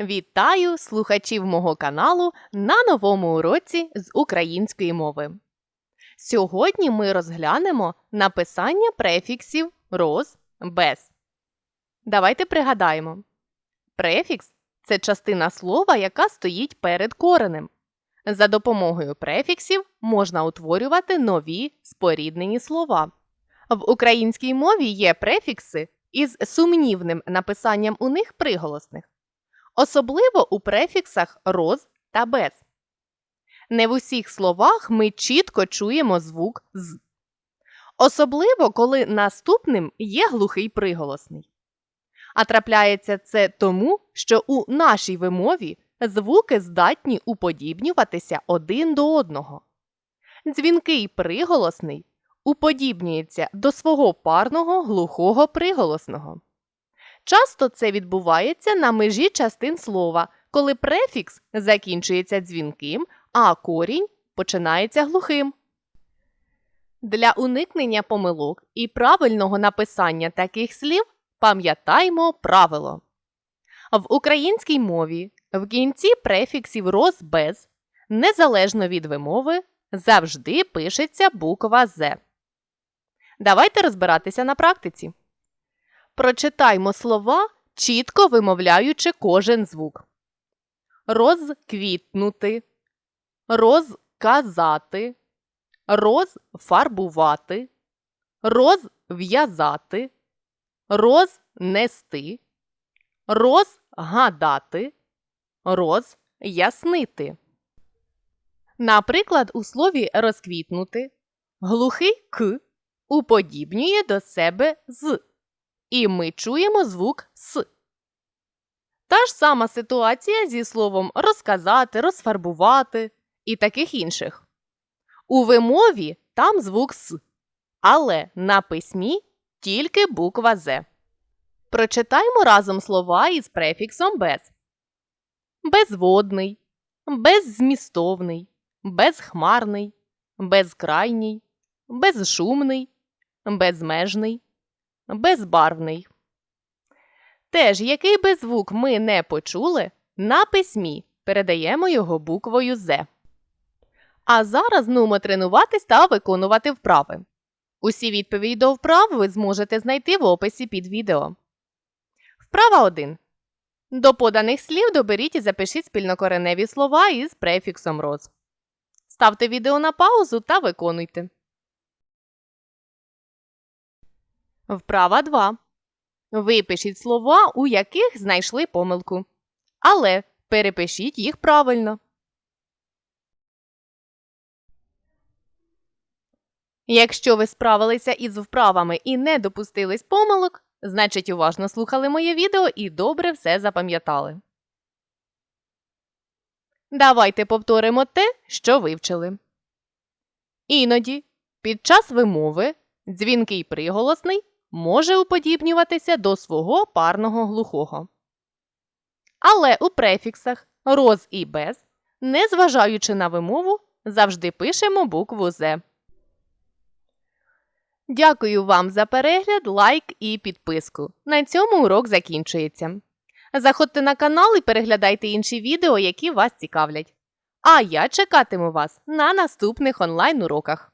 Вітаю слухачів мого каналу на новому уроці з української мови. Сьогодні ми розглянемо написання префіксів роз, без. Давайте пригадаємо. Префікс це частина слова, яка стоїть перед коренем. За допомогою префіксів можна утворювати нові споріднені слова. В українській мові є префікси із сумнівним написанням у них приголосних. Особливо у префіксах роз та без. Не в усіх словах ми чітко чуємо звук з. Особливо, коли наступним є глухий приголосний. А трапляється це тому, що у нашій вимові звуки здатні уподібнюватися один до одного. Дзвінкий приголосний уподібнюється до свого парного глухого приголосного. Часто це відбувається на межі частин слова, коли префікс закінчується дзвінким, а корінь починається глухим. Для уникнення помилок і правильного написання таких слів пам'ятаймо правило. В українській мові в кінці префіксів роз без, незалежно від вимови, завжди пишеться буква З. Давайте розбиратися на практиці. Прочитаймо слова, чітко вимовляючи кожен звук. Розквітнути, розказати, розфарбувати, розв'язати, рознести, розгадати, роз'яснити. Наприклад, у слові розквітнути глухий к уподібнює до себе з, і ми чуємо звук с. Та ж сама ситуація зі словом розказати, розфарбувати і таких інших. У вимові там звук с, але на письмі тільки буква з. Прочитаймо разом слова із префіксом без. Безводний, беззмістовний, безхмарний, безкрайній, безшумний, безмежний, безбарвний. Теж, який би звук ми не почули, на письмі передаємо його буквою З. А зараз нумо тренуватись та виконувати вправи. Усі відповіді до вправ ви зможете знайти в описі під відео. Вправа 1. До поданих слів доберіть і запишіть спільнокореневі слова із префіксом роз. Ставте відео на паузу та виконуйте. Вправа 2. Випишіть слова, у яких знайшли помилку. Але перепишіть їх правильно. Якщо ви справилися із вправами і не допустились помилок, значить уважно слухали моє відео і добре все запам'ятали. Давайте повторимо те, що вивчили. Іноді під час вимови дзвінкий приголосний може уподібнюватися до свого парного глухого. Але у префіксах роз і без, незважаючи на вимову, завжди пишемо букву З. Дякую вам за перегляд, лайк і підписку. На цьому урок закінчується. Заходьте на канал і переглядайте інші відео, які вас цікавлять. А я чекатиму вас на наступних онлайн уроках.